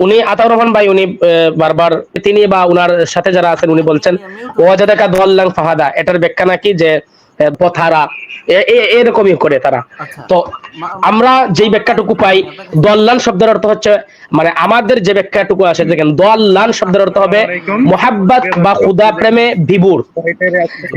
উনি আতাউর রহমান ভাই উনি বারবার তিনি বা উনার সাথে যারা আছেন উনি বলছেন ওয়াজাদাকা দল্লাং ফাহাদা এটার ব্যাখ্যা নাকি যে পথারা এরকমই করে তারা। আচ্ছা। তো আমরা যেই ব্যাখ্যাটুকু পাই দল্লান শব্দের অর্থ হচ্ছে মানে আমাদের যে ব্যাখ্যাটুকু আসে দেখেন দল্লান শব্দের অর্থ হবে মোহাব্বত বা খুদা প্রেমে বিভুর।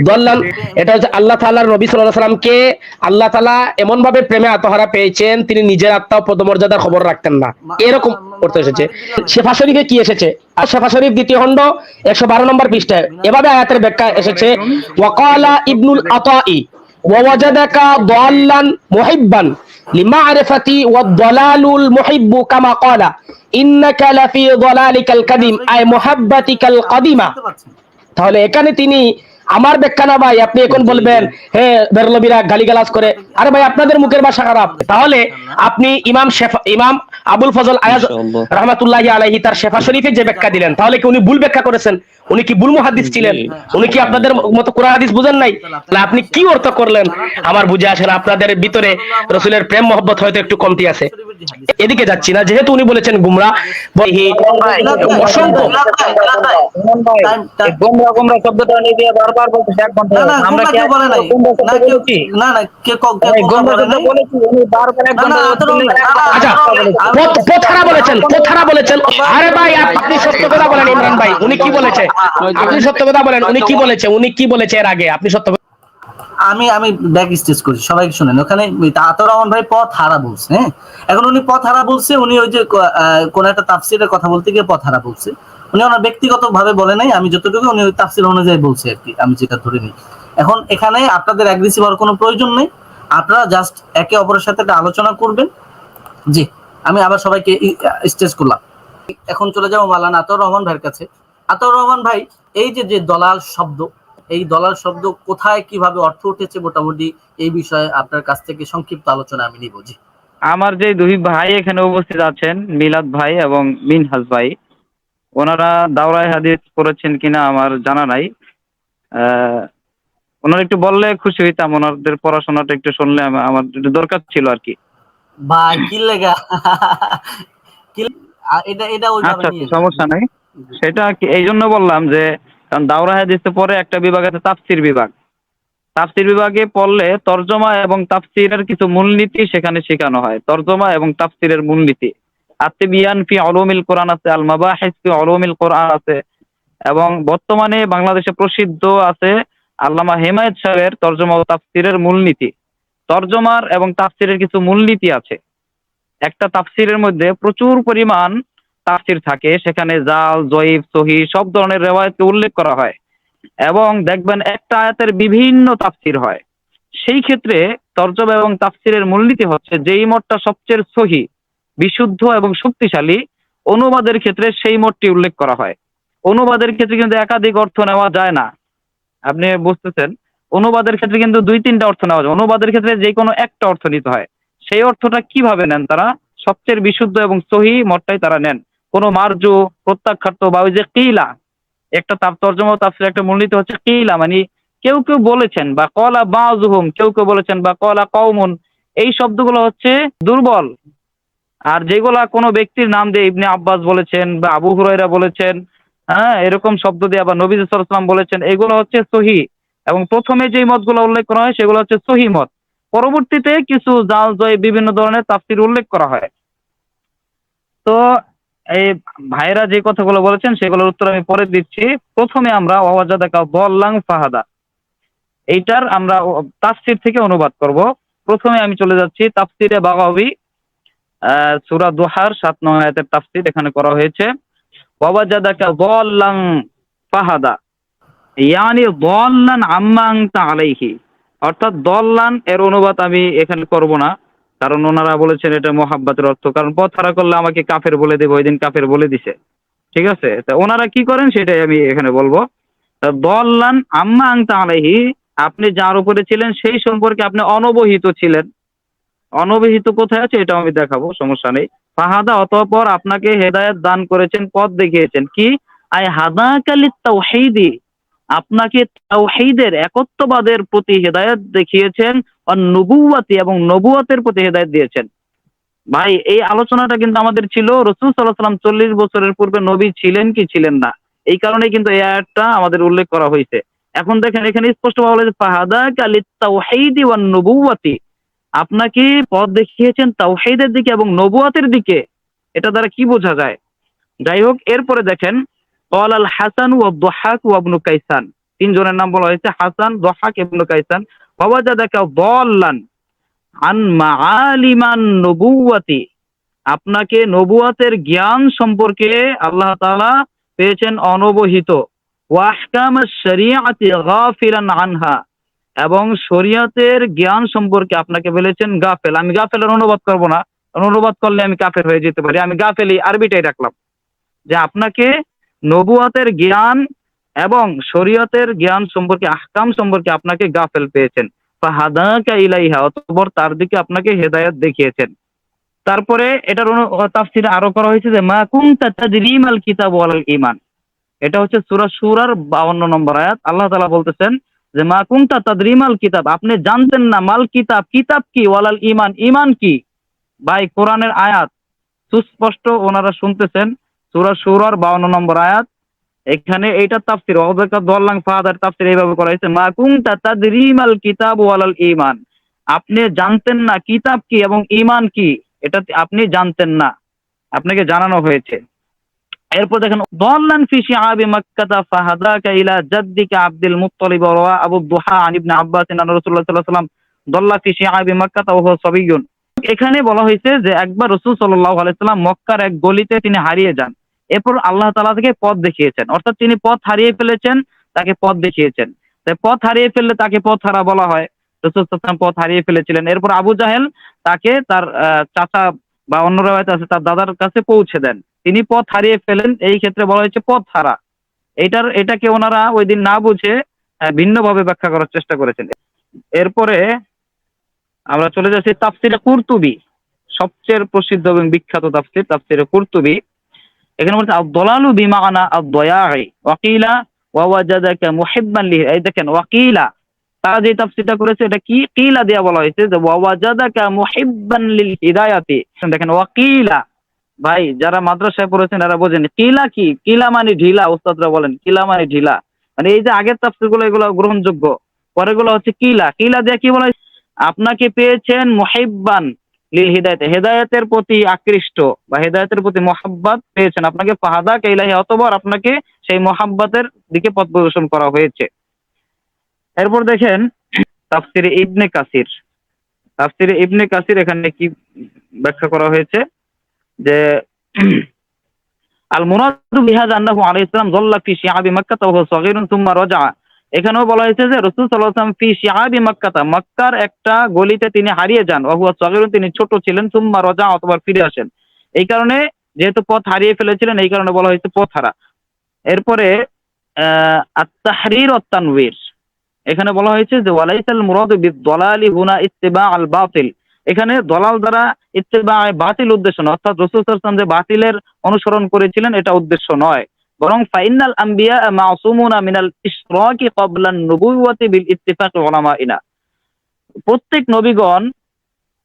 দল্লান এটা হচ্ছে আল্লাহ তাআলার নবী সাল্লাল্লাহু আলাইহি সাল্লামকে আল্লাহ তাআলা এমন ভাবে প্রেমে আত্মহারা পেয়েছেন তিনি নিজের আত্মা ও পদমর্যাদার খবর রাখতেন না। এরকম করতে এসেছে। শেফা শরীফে কি এসেছে? আর শেফা শরীফ দ্বিতীয় খণ্ড একশো বারো নম্বর পৃষ্ঠায়। এভাবে আয়াতের ব্যাখ্যা এসেছে ওয়াকালা ইবনুল আতাই ওয়াজাদাকা দাল্লান মুহিব্বান। লিমা'রিফাতি ওয়াদ-দালালুল মুহিব্বু কামা ক্বালা ইন্নাকা লাফি দালালিকাল কাদিম আই মুহাব্বাতিকাল কাদিমা বুঝতে পারছেন? তাহলে এখানে তিনি আমার ব্যাখ্যা না ভাই আপনি এখন বলবেন হে বেরলবিরা গালিগালাজ করে। আরে ভাই আপনাদের মুখের ভাষা খারাপ। তাহলে আপনি ইমাম শেফা ইমাম আবুল ফজল আয়াজ। রহমাতুল্লাহ আলাইহি তার শেফা শরীফে যে ব্যাখ্যা দিলেন তাহলে কি উনি ভুল ব্যাখ্যা করেছেন? উনি কি ভুল মুহাদ্দিস ছিলেন? উনি কি আপনাদের মতো কোরআন হাদিস বুঝেন নাই? তাহলে আপনি কি অর্থ করলেন? আমার বুঝে আসে না আপনাদের ভিতরে রসুলের প্রেম মহব্বত হয়তো একটু কমতি আছে। শরীফের। এদিকে যাচ্ছি না যেহেতু উনি বলেছেন গুমরা অসংখ্য। গোমরা গোমরা শব্দটা নিয়ে দিয়ে বারবার বলতেছে এক ঘণ্টা আমরা কি বলে নাই। না, কেউ- বলেছি? না, না, কে ক- কে বলে নাই? বলেছি উনি বারবার এক ঘণ্টা আচ্ছা আতর না, আতর পথ- পথহারা বলেছেন পথহারা বলেছেন। আরে ভাই আপনি সত্য কথা বলেন ইমরান ভাই উনি কি বলেছে? আপনি সত্য কথা বলেন উনি কি বলেছে উনি কি বলেছে এর আগে? আপনি সত্য আমি আমি ব্যাক স্টেজ করি সবাইকে শুনেন। ওখানে আতর রহমান ভাই পথ হারা বলছে হ্যাঁ? এখন উনি পথ হারা বলছে উনি ওই যে কোন একটা তাফসিরের কথা বলতে গিয়ে পথ হারা বলছে। উনি ওনার ব্যক্তিগত ভাবে বলে নাই, আমি যতটুকু উনি ওই তাফসির অনুযায়ী বলছি আর কি, আমি যেটা ধরে নিই। এখন এখানে আপনাদের অ্যাগ্রেসিভ হওয়ার কোনো প্রয়োজন নেই, আপনারা জাস্ট একে অপরের সাথে একটা আলোচনা করবেন। জি, আমি আবার সবাইকে স্টেজ করলাম। এখন চলে যাব মালান আতর রহমান ভাইয়ের কাছে। আতর রহমান ভাই, এই যে যে দলাল শব্দ, এই দলাল শব্দ কোথায়, কীভাবে অর্থ উঠেছে মোটামুটি, এই বিষয়ে আপনার কাছ থেকে সংক্ষিপ্ত আলোচনা আমি নিব। জি। আমার যে দুই ভাই এখানে উপস্থিত আছেন, মিলাদ ভাই এবং মিনহাজ ভাই ওনারা দাওরাই হাদিস পড়েছেন কিনা আমার জানা নাই। ওনারা একটু বললে খুশি হইতাম ওনাদের পড়াশোনাটা একটু শুনলে আমার একটু দরকার ছিল আর কি। ভাই কি লেগা? এটা এটা আচ্ছা সমস্যা নাই। সেটা এই জন্য বললাম যে কারণ দাওরা হাদিসে পরে একটা বিভাগ আছে তাফসির বিভাগ। তাফসির বিভাগে পড়লে তর্জমা এবং তাফসিরের কিছু মূলনীতি সেখানে শেখানো হয় তর্জমা এবং তাফসিরের মূলনীতি। আত্মিয়ান ফি অলমিল কোরআন আছে আল মাবাহিস ফি অলমিল কোরআন আছে। এবং বর্তমানে বাংলাদেশে প্রসিদ্ধ আছে আল্লামা হেমায়েত সাহেবের তর্জমা ও তাফসিরের মূলনীতি। তর্জমার এবং তাফসিরের কিছু মূলনীতি আছে। একটা তাফসিরের মধ্যে প্রচুর পরিমাণ তাফসির থাকে, সেখানে জাল, জয়ীফ, সহি সব ধরনের রেওয়ায়তকে উল্লেখ করা হয়। এবং দেখবেন একটা আয়াতের বিভিন্ন তাফসির হয়। সেই ক্ষেত্রে তর্জমা এবং তাফসিরের মূলনীতি হচ্ছে যেই মতটা সবচেয়ে সহি বিশুদ্ধ এবং শক্তিশালী অনুবাদের ক্ষেত্রে সেই মতটি উল্লেখ করা হয়। অনুবাদের ক্ষেত্রে কিন্তু একাধিক অর্থ নেওয়া যায় না। আপনি বুঝতেছেন? অনুবাদের ক্ষেত্রে কিন্তু দুই, তিনটা অর্থ নেওয়া যায়। অনুবাদের ক্ষেত্রে যে কোনো একটা অর্থ নিতে হয়। সেই অর্থটা কীভাবে নেন তারা? সবচেয়ে বিশুদ্ধ এবং সহি মতটাই তারা নেন। কোনো মার্জু, প্রত্যাখ্যাত বা ওই যে কিলা, একটা তাপ তর্জমা তাফসির একটা মূলনীতি হচ্ছে কিলা মানে কেউ কেউ বলেছেন বা কলা বাজুহুম কেউ কেউ বলেছেন বা কলা কওমুন, এই শব্দগুলো হচ্ছে দুর্বল। আর যেগুলা কোনো ব্যক্তির নাম দিয়ে ইবনে আব্বাস বলেছেন বা আবু হুরাইরা বলেছেন হ্যাঁ এরকম শব্দ দিয়ে আবার নবী সাল্লাম বলেছেন, এগুলো হচ্ছে সহি। এবং প্রথমে যেই মতগুলো উল্লেখ করা হয় সেগুলো হচ্ছে সহি মত। পরবর্তীতে কিছু জাল, জয়, বিভিন্ন ধরনের তাফসির উল্লেখ করা হয়। তো এই ভাইরা যে কথাগুলো বলেছেন সেগুলোর উত্তর আমি পরে দিচ্ছি। প্রথমে আমরা ওয়াজাদাকা বল্লাং ফাহাদা। এইটার আমরা তাফসির থেকে অনুবাদ করব। প্রথমে আমি চলে যাচ্ছি তাফসিরে বাগাবি সূরা দুহার সাত নং তাফসির এখানে করা হয়েছে। ওয়াজাদাকা বল্লাং ফাহাদা। ইয়ানি দল্লান আম্মাং আলাইহি। অর্থাৎ দল্লান এর অনুবাদ আমি এখানে করব না, কারণ ওনারা বলেছেন এটা মোহাব্বতের অর্থ। কারণ পথ হারা করলে আমাকে কাফের বলে দেবে, ওই দিন কাফের বলে দিছে। ঠিক আছে? তা ওনারা কি করেন সেটাই আমি এখানে বলব। তা দল্লান আম্মা আংতা আলাইহি, আপনি যার উপরে ছিলেন সেই সম্পর্কে আপনি অনবহিত ছিলেন। অনবহিত কোথায় আছে এটা আমি দেখাবো, সমস্যা নেই। ফাহাদা অতঃপর আপনাকে হেদায়েত দান করেছেন, পথ দেখিয়েছেন। কি? আই হাদাকালিত তাওহীদি আপনাকে তাওহীদের, একত্ববাদের প্রতি হেদায়েত দেখিয়েছেন আর নবুয়াতি এবং নবুয়াতের প্রতি হেদায়েত দিয়েছেন। ভাই, এই আলোচনাটা কিন্তু আমাদের ছিল, রসুল সাল্লাহ সাল্লাম চল্লিশ বছরের পূর্বে নবী ছিলেন কি ছিলেন না? এই কারণে কিন্তু এই আয়াতটা আমাদের উল্লেখ করা হয়েছে। এখন দেখেন, এখানে স্পষ্ট হয়েছে ফাহাদা কালি তাওহীদি ওয়ান নবুওয়াতি আপনাকে পথ দেখিয়েছেন তাওহিদের দিকে এবং নবুয়াতের দিকে। এটা দ্বারা কি বোঝা যায়? যাই হোক, এরপরে দেখেন কল আল হাসান ও দোহাক ও আবনু কাইসান। তিনজনের নাম বলা হয়েছে হাসান, দোহাক এবনু কাইসান। বাবা জাদাকা দল্লান আন মাআলিমান নবুয়াতি আপনাকে নবুয়াতের জ্ঞান সম্পর্কে আল্লাহ তাআলা পেয়েছেন অনবহিত। ওয়াহকাম শরিয়াতি গাফিরান আনহা। এবং শরিয়াতের জ্ঞান সম্পর্কে আপনাকে বলেছেন গাফেল। আমি গাফেলের অনুবাদ করব না। অনুবাদ করলে আমি কাফের হয়ে যেতে পারি। আমি গাফেলি আরবিটাই রাখলাম। যে আপনাকে নবুয়াতের জ্ঞান এবং শরীয়তের জ্ঞান সম্পর্কে, আহকাম সম্পর্কে আপনাকে গাফেল পেয়েছেন। ফাহাদাকা ইলাইহা, অতঃপর তার দিকে আপনাকে হেদায়েত দেখিয়েছেন। তারপরে এটার তাফসির আরও করা হয়েছে যে, মা কুনতা তাদরিমাল কিতাব ওয়ালাল ঈমান। এটা হচ্ছে সূরা সূরার 52 নম্বর আয়াত। আল্লাহ তাআলা বলতেছেন যে মা কুনতা তাদরিমাল কিতাব? আপনি জানতেন না মাল কিতাব কিতাব কি? ওয়ালাল ঈমান ঈমান কি? ভাই, কোরআনের আয়াত। সুস্পষ্ট ওনারা শুনতেছেন, সূরা সূরার 52 নম্বর আয়াত। এখানে এইটা তাফসির দল্লাং ফাদার তাফসির এইভাবে করা হয়েছে, মা কুনতা তাদরিমাল কিতাব ওয়ালাল ইমান আপনি জানতেন না কিতাব কি এবং ইমান কি? এটা আপনি জানতেন না। আপনাকে জানানো হয়েছে। এরপর দেখেন, দল্লান ফি শিআবি মাক্কাতা ফাহাদাকা ইলা জাদ্দিকা আব্দুল মুত্তালিব ওয়া আবু দুহা আন ইবনে আব্বাস আন রাসূলুল্লাহ সাল্লাল্লাহু আলাইহি ওয়াসাল্লাম দল্লা ফি শিআবি মাক্কাতা ওয়া হুয়া সাবিয়্যুন। এখানে বলা হয়েছে যে একবার রাসূল সাল্লাল্লাহু আলাইহি সাল্লাম মক্কার এক গলিতে তিনি হারিয়ে যান। এরপর আল্লাহ তাআলা থেকে পথ দেখিয়েছেন। অর্থাৎ তিনি পথ হারিয়ে ফেলেছেন, তাকে পথ দেখিয়েছেন। তাই পথ হারিয়ে ফেললে তাকে পথ হারা বলা হয়। রসুল সাল্লাম পথ হারিয়ে ফেলেছিলেন। এরপর আবু জাহেল তাকে তার চাচা বা অন্য রায়ত আছে, তার দাদার কাছে পৌঁছে দেন। তিনি পথ হারিয়ে ফেলেন, এই ক্ষেত্রে বলা হয়েছে পথ হারা। এটার, এটাকে ওনারা ওই দিন না বুঝে ভিন্নভাবে ব্যাখ্যা করার চেষ্টা করেছেন। এরপরে আমরা চলে যাচ্ছি তাফসিরে কুরতুবি, সবচেয়ে প্রসিদ্ধ এবং বিখ্যাত তাফসির, তাফসিরে কুরতুবি। এখানে বলছে, আদ-দলালু বিমানা আদ-দয়াই ওয়াকিলা ওয়া ওয়াজাদাকা মুহিব্বান লিহি, এই দেখেন, ওয়াকিলা তারা যে তাফসিরটা করেছে, এটা কি? কিলা দিয়া বলা হয়েছে যে, ওয়া ওয়াজাদাকা মুহিব্বান লিল হিদায়াতি। দেখেন, ওয়াকিলা। ভাই, যারা মাদ্রাসায় পড়েছেন, এরা বোঝেন, কিলা কি? কিলা মানে ঢিলা ওস্তাদরা বলেন, কিলা মানে ঢিলা। মানে এই যে আগের তাফসিরগুলো, এগুলো গ্রহণযোগ্য। পরেগুলো হচ্ছে কিলা। কিলা দিয়ে কি বলা? আপনাকে পেয়েছেন মুহিব্বান লিল হিদায়াতে। হেদায়েতের প্রতি আকৃষ্ট বা হেদায়েতের প্রতি মোহাব্বত পেয়েছেন। আপনাকে ফাহাদা কেলাহি অতবার আপনাকে সেই মোহাব্বতের দিকে পথ প্রদর্শন করা হয়েছে। এরপর দেখেন তাফসিরে ইবনে কাসির। তাফসিরে ইবনে কাসির এখানে কি ব্যাখ্যা করা হয়েছে? যে আল মুরাদু বিহাদ আন্নাহু আলাইহিস সালাম যাল্লা ফি শিআবি মাক্কাহ ওয়া সাগীরুন সুম্মা রাজা এখানেও বলা হয়েছে যে রাসূল সাল্লাল্লাহু আলাইহি ফি শিআবি মাক্কাহ মক্কার একটা গলিতে তিনি হারিয়ে যান, ওয়া হুয়া সাগীরুন, তিনি ছোট ছিলেন, সুম্মা রাজা অথবা ফিরে আসেন। এই কারণে যেহেতু পথ হারিয়ে ফেলেছিলেন, এই কারণে বলা হয়েছে পথ হারা এরপরে, আহ, আত-তাহরির ওয়াত তানবীর। এখানে বলা হয়েছে যে, ওয়ালাইসাল মুরাদু বিদ-দালালি হুনা ইত্তিবা আল বাতিল। এখানে দলাল দ্বারা ইত্তিবা বাতিল উদ্দেশ্য নয়, অর্থাৎ রাসূল ওয়াসাল্লাম যে বাতিলের অনুসরণ করেছিলেন, এটা উদ্দেশ্য নয়। বরং ফাইনাল আম্বিয়া মাসুমুনা মিনাল ইশরাকি ক্বাবলা আন-নুবুওয়াতি বিল ইত্তিফাক উলামাইনা। প্রত্যেক নবীগণ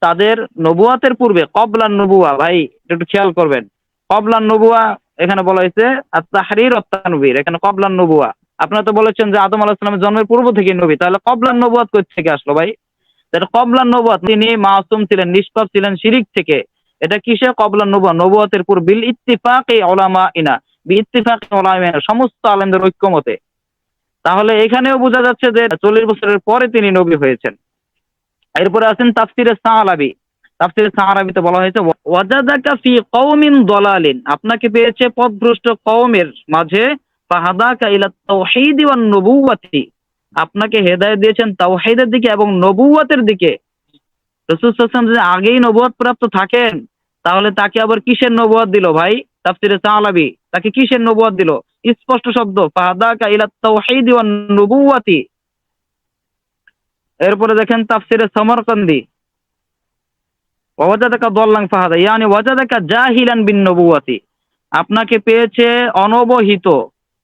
তাদের নবুয়াতের পূর্বে কবলান নবুয়া ভাই একটু খেয়াল করবেন। কবলান নবুয়া এখানে বলা হয়েছে আর তাহরির অত্যানবীর এখানে কবলান নবুয়া আপনারা তো বলেছেন যে আদম আলাহ সালামের জন্মের পূর্ব থেকে নবী, তাহলে কবলান নবুয়াত কোথা থেকে আসলো ভাই? এটা কবলান নবুয়াত তিনি মাসুম ছিলেন, নিষ্পাপ ছিলেন শিরিক থেকে। এটা কিসে কবলান নবুয়া নবুয়াতের বিল ইত্তিফাক ওলামা ইনা ইত্তিফাক ওলামা সমস্ত আলেমদের ঐক্যমতে। তাহলে এখানেও বোঝা যাচ্ছে যে চল্লিশ বছরের পরে তিনি নবী হয়েছেন। এরপরে আছেন তাফসিরে সাহালাবি তাফসিরে সাহারাবিতে বলা হয়েছে, ওয়াজাদাকা ফি কওমিন দলালিন। আপনাকে পেয়েছে পথভ্রষ্ট কওমের মাঝে নবুওয়াতি। আপনাকে হেদায়েত দিয়েছেন তাওহীদের দিকে এবং নবুওয়াতের দিকে। যদি আগেই নবুয়ত প্রাপ্ত থাকেন, তাহলে তাকে আবার কিসের নবুয়ত দিল ভাই? তাফসিরে সাহালাবি তাকে কিসের নবুয়ত দিল? স্পষ্ট শব্দ, ফাহাদাকা ইলা তাওহীদ ওয়ান নবুওয়াতি। এরপরে দেখেন তাফসিরে সমরকন্দি। ওয়াজাদাকা দল্লাং ফাহাদা, ইয়ানি ওয়াজাদাকা জাহিলান বিন নবুয়াতি আপনাকে পেয়েছে অনবহিত।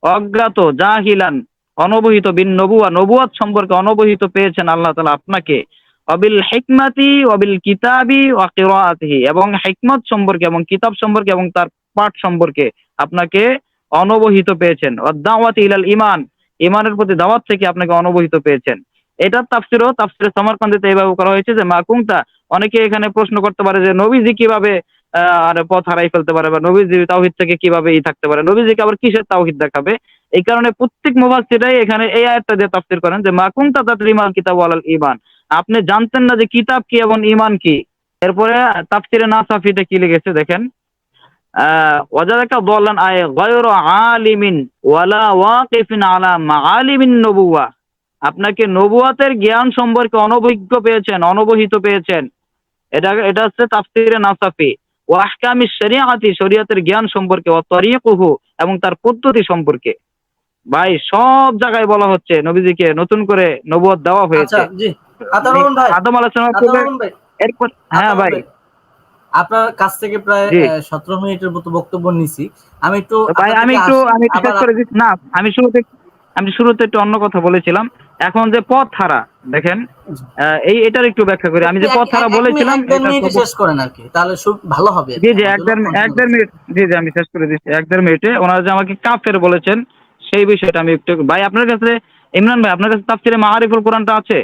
অজ্ঞাত, জাহিলান, অনবহিত বিন নবুয়া। নবুয়াত সম্পর্কে অনবহিত পেয়েছেন আল্লাহ তাআলা আপনাকে। অবিল হিকমাতি, অবিল কিতাবি ওয়া এবং হিকমত সম্পর্কে এবং কিতাব সম্পর্কে এবং তার পাঠ সম্পর্কে আপনাকে অনবহিত পেয়েছেন। দাওয়াতি ইলাল ইমান ইমানের প্রতি দাওয়াত থেকে আপনাকে অনবহিত পেয়েছেন। এটার তাফসিরও তাফসিরে সামারকান্দিতে এইভাবে করা হয়েছে যে, মা কুংতা অনেকে এখানে প্রশ্ন করতে পারে যে, নবীজি কীভাবে আর পথ হারাই ফেলতে পারে বা নবীজি তাওহিদ থেকে কীভাবে ই থাকতে পারে? নবীজিকে আবার কিসের তাওহিদ দেখাবে? এই কারণে প্রত্যেক মুফাসসিরাই এখানে এই আয়াতটা দিয়ে তাফসির করেন যে, মা কুংতা তাদরিমাল কিতাব ওয়ালাল ঈমান আপনি জানতেন না যে কিতাব কি এবং ঈমান কি। এরপরে তাফসিরে নাসাফিতে কি লিখেছে দেখেন? ওয়াজাদাকা দলান আয় গায়রু আলিমিন ওয়ালা ওয়াকিফিন আলা মাআলিমিন নবুওয়া আপনাকে নবুয়াতের জ্ঞান সম্পর্কে অনভিজ্ঞ পেয়েছেন, অনবহিত পেয়েছেন। এটা এটা হচ্ছে তাফসিরে নাসাফি। ও আহকামি শরিয়াতি শরিয়াতের জ্ঞান সম্পর্কে ও তরিকুহু এবং তার পদ্ধতি সম্পর্কে। ভাই সব জায়গায় বলা হচ্ছে নবীজিকে নতুন করে নবুয়ত দেওয়া আচ্ছা হয়েছে ভাই আদম এরপর হ্যাঁ ভাই। আপনার কাছ থেকে প্রায় সতেরো মিনিটের মতো বক্তব্য নিছি। আমি একটু ভাই আমি একটু আমি একটু শেষ করে দিচ্ছি। না আমি শুরুতে আমি শুরুতে একটু অন্য কথা বলেছিলাম। এখন যে পথ হারা দেখেন এই এটার একটু ব্যাখ্যা করি। আমি যে পথ হারা বলেছিলাম শেষ করেন আর কি তাহলে ভালো হবে। জি জি এক দেড় এক দেড় মিনিট জি জি আমি শেষ করে দিচ্ছি এক দেড় মিনিটে। ওনারা যে আমাকে কাফের বলেছেন সেই বিষয়টা আমি একটু ভাই আপনার কাছে ইমরান ভাই আপনার কাছে তাফসিরে মাহারিফুল কোরআনটা আছে?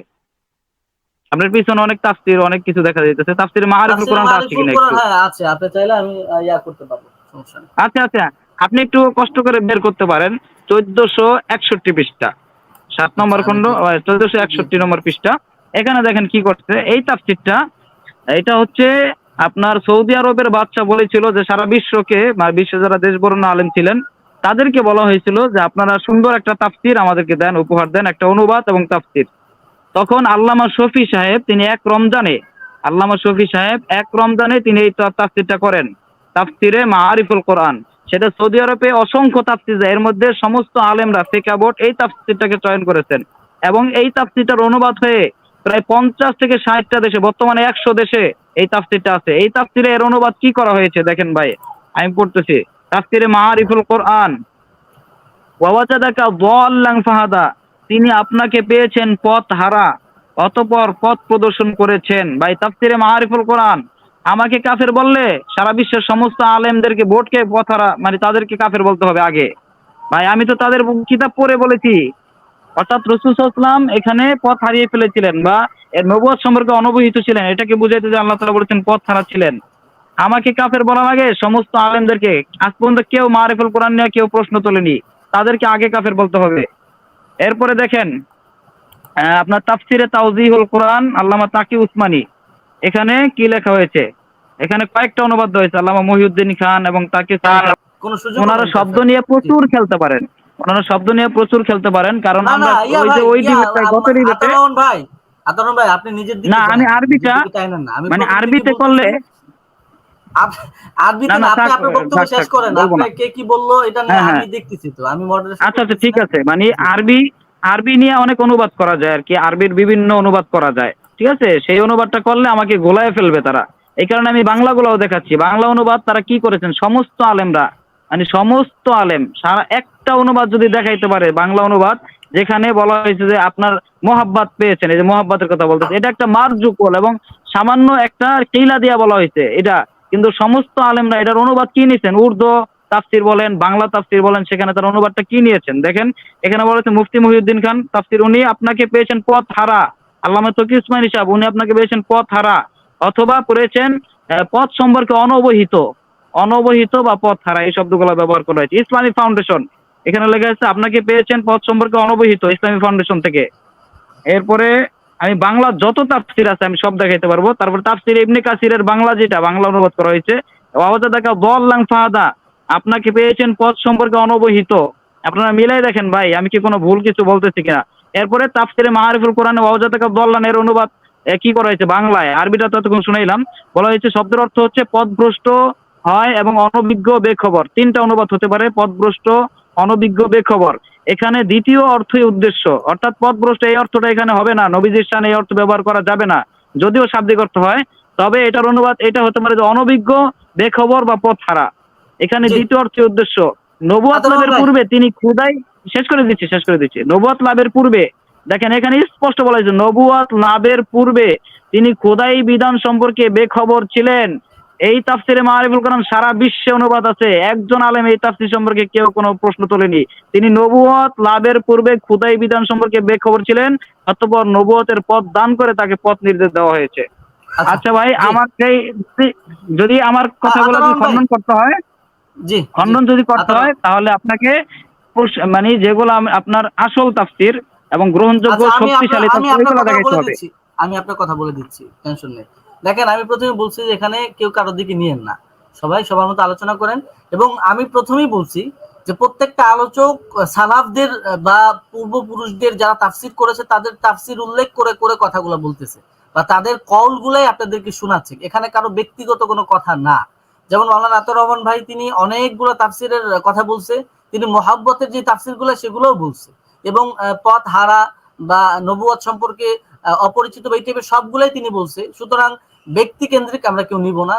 আপনার পিছনে অনেক তাফসির অনেক কিছু দেখা যাইতেছে। তাফসিরে মাহারিফুল কোরআনটা আছে কিনা একটু? হ্যাঁ আছে। আপনি চাইলে আমি ইয়া করতে পারব আচ্ছা আচ্ছা। আপনি একটু কষ্ট করে বের করতে পারেন। চোদ্দশো একষট্টি পৃষ্ঠা। সাত নম্বর খণ্ড চোদ্দশো একষট্টি নম্বর পৃষ্ঠা। এখানে দেখেন কি করছে এই তাফসিরটা এটা হচ্ছে আপনার সৌদি আরবের বাদশা বলেছিল যে সারা বিশ্বকে বা বিশ্বে যারা দেশ বরণ আলেম ছিলেন তাদেরকে বলা হয়েছিল যে আপনারা সুন্দর একটা তাফসির আমাদেরকে দেন উপহার দেন একটা অনুবাদ এবং তাফসির। তখন আল্লামা শফি সাহেব তিনি এক রমজানে আল্লামা শফি সাহেব এক রমজানে তিনি এই তাফসিরটা করেন। তাফসিরে মাআরিফুল কোরআন। সেটা সৌদি আরবে অসংখ্য তাফসির যায়। এর মধ্যে সমস্ত আলেমরা ফিকা বোর্ড এই তাফসিরটাকে চয়ন করেছেন। এবং এই তাফসিরটার অনুবাদ হয়ে প্রায় পঞ্চাশ থেকে ষাটটা দেশে, বর্তমানে একশো দেশে এই তাফসিরটা আছে। এই তাফসিরে এর অনুবাদ কি করা হয়েছে দেখেন ভাই, আমি পড়তেছি। তাফসিরে মাআরিফুল কোরআন। ফাহাদা। তিনি আপনাকে পেয়েছেন পথ হারা অতপর পথ প্রদর্শন করেছেন। ভাই, তাফসিরে মাআরিফুল কোরআন। আমাকে কাফের বললে সারা বিশ্বের সমস্ত আলেমদেরকে ভোটকে পথ হারা মানে তাদেরকে কাফের বলতে হবে আগে। ভাই, আমি তো তাদের কিতাব পড়ে বলেছি। অর্থাৎ রসুলাম এখানে পথ হারিয়ে ফেলেছিলেন বা এর নবুয়ত সম্পর্কে অনবহিত ছিলেন। এটাকে বুঝাইতে যে আল্লাহ তালা বলেছেন, পথ হারাচ্ছিলেন আমাকে কাফের বলার আগে সমস্ত আলেমদেরকে, আজ পর্যন্ত কেউ মারিফুল কোরআন নিয়ে কেউ প্রশ্ন তোলেনি। তাদেরকে আগে কাফের বলতে হবে। এরপরে দেখেন আপনার তাফসিরে তাওজিহুল কোরআন, আল্লামা তাকি উসমানী। এখানে কি লেখা হয়েছে? এখানে কয়েকটা অনুবাদ হয়েছে আল্লামা মহিউদ্দিন খান এবং তাকে ওনারা শব্দ নিয়ে প্রচুর খেলতে পারেন। ওনারা শব্দ নিয়ে প্রচুর খেলতে পারেন কারণ আমরা ওই যে ওই ডিবেটটা গত ডিবেটে ভাই আতারুন ভাই আপনি নিজের দিকে না, আমি আরবিটা- মানে আরবিতে করলে বলতেছি, আরবিতে না, না, না, আপনি আপনার বক্তব্য শেষ করেন আপনি কে কি বলল এটা নিয়ে হ্যাঁ, আমি দেখতেছি তো আমি মডারেশন আচ্ছা আচ্ছা ঠিক আছে মানে আরবি আরবি নিয়ে অনেক অনুবাদ করা যায় আর কি আরবির বিভিন্ন অনুবাদ করা যায়। ঠিক আছে? সেই অনুবাদটা করলে আমাকে গোলায় ফেলবে তারা। এই কারণে আমি বাংলাগুলোও দেখাচ্ছি। বাংলা অনুবাদ তারা কি করেছেন? সমস্ত আলেমরা মানে সমস্ত আলেম, সারা একটা অনুবাদ যদি দেখাইতে পারে বাংলা অনুবাদ, যেখানে বলা হয়েছে যে আপনার মোহাব্বাত পেয়েছেন, এই যে মোহাব্বাতের কথা বলতেছে, এটা একটা মার্জুকল এবং সামান্য একটা কিলা দিয়া বলা হয়েছে এটা। কিন্তু সমস্ত আলেমরা এটার অনুবাদ কি নিয়েছেন? উর্দু তাফসির বলেন, বাংলা তাফসির বলেন, সেখানে তার অনুবাদটা কি নিয়েছেন? দেখেন, এখানে বলা হচ্ছে মুফতি মহিউদ্দিন খান তাফসির, উনি আপনাকে পেয়েছেন পথ হারা আল্লামা তকি উসমানী সাহেব উনি আপনাকে পেয়েছেন পথ হারা, অথবা পড়েছেন পথ সম্পর্কে অনবহিত অনবহিত বা পথ হারা, এই শব্দগুলো ব্যবহার করা হয়েছে। ইসলামী ফাউন্ডেশন, এখানে লেখা আছে, আপনাকে পেয়েছেন পথ সম্পর্কে অনবহিত, ইসলামী ফাউন্ডেশন থেকে। এরপরে আমি বাংলা যত তাফসির আছে, আমি সব দেখাইতে পারব। তারপর তাফসির ইবনে কাসিরের বাংলা যেটা, বাংলা অনুবাদ করা হয়েছে আওয়াজে দেখা বল্লাং ফাহাদা, আপনাকে পেয়েছেন পথ সম্পর্কে অনবহিত। আপনারা মিলাই দেখেন ভাই, আমি কি কোনো ভুল কিছু বলতেছি কিনা? এরপরে তাফসিরে মাহারিফুল কোরআনে ওয়াজা থেকে এর অনুবাদ কি করা হয়েছে? বাংলায়। আরবিটা তো এতক্ষণ শুনাইলাম। বলা হয়েছে শব্দের অর্থ হচ্ছে পথভ্রষ্ট হয় এবং অনভিজ্ঞ বেখবর। তিনটা অনুবাদ হতে পারে পথভ্রষ্ট অনভিজ্ঞ বেখবর। এখানে দ্বিতীয় অর্থই উদ্দেশ্য। অর্থাৎ পথভ্রষ্ট এই অর্থটা এখানে হবে না। নবীজির স্থানে এই অর্থ ব্যবহার করা যাবে না। যদিও শাব্দিক অর্থ হয় তবে এটার অনুবাদ এটা হতে পারে যে অনভিজ্ঞ বেখবর বা পথ হারা এখানে দ্বিতীয় অর্থের উদ্দেশ্য। নবুয়াত লাভের পূর্বে তিনি খুদাই শেষ করে দিচ্ছি শেষ করে দিচ্ছি। নবুয়াত লাভের পূর্বে দেখেন এখানে স্পষ্ট বলা হয়েছে নবুয়াত লাভের পূর্বে তিনি খোদাই বিধান সম্পর্কে বেখবর ছিলেন। এই তাফসিরে মারিফুল কোরআন সারা বিশ্বে অনুবাদ আছে। একজন আলেম এই তাফসির সম্পর্কে কেউ কোনো প্রশ্ন তোলেনি। তিনি নবুয়ত লাভের পূর্বে খুদাই বিধান সম্পর্কে বেখবর ছিলেন অতঃপর নবুয়তের পথ দান করে তাকে পথ নির্দেশ দেওয়া হয়েছে। আচ্ছা। ভাই জি, আমার সেই যদি আমার কথাগুলো যদি আতর খণ্ডন করতে হয় জি। খণ্ডন যদি করতে হয় তাহলে আপনাকে মানে যেগুলো আপনার আসল তাফসির এবং গ্রহণযোগ্য আচ্ছা, শক্তিশালী আপনার- আমি তাফসির আপনার এগুলো কথা দেখাইতে হবে। আমি আপনার কথা বলে দিচ্ছি টেনশন নেই। দেখেন আমি প্রথমে বলছি যে এখানে কেউ কারোর দিকে নিয়েন না। সবাই সবার মতো আলোচনা করেন। এবং আমি প্রথমেই বলছি যে প্রত্যেকটা আলোচক সালাফদের বা পূর্বপুরুষদের যারা তাফসির করেছে তাদের তাফসির উল্লেখ করে করে কথাগুলো বলতেছে। বা তাদের কলগুলাই আপনাদেরকে শোনাচ্ছে। এখানে কারও ব্যক্তিগত কোনো কথা না। যেমন মাওলানা আতর রহমান ভাই তিনি অনেকগুলো তাফসিরের কথা বলছে। তিনি মোহাব্বতের যে তাফসিরগুলো, সেগুলোও বলছে। এবং পথ, হারা বা নবুয়াদ সম্পর্কে অপরিচিত বা এই টাইপের সবগুলাই তিনি বলছে। সুতরাং ব্যক্তি কেন্দ্রিক আমরা কেউ নিব না।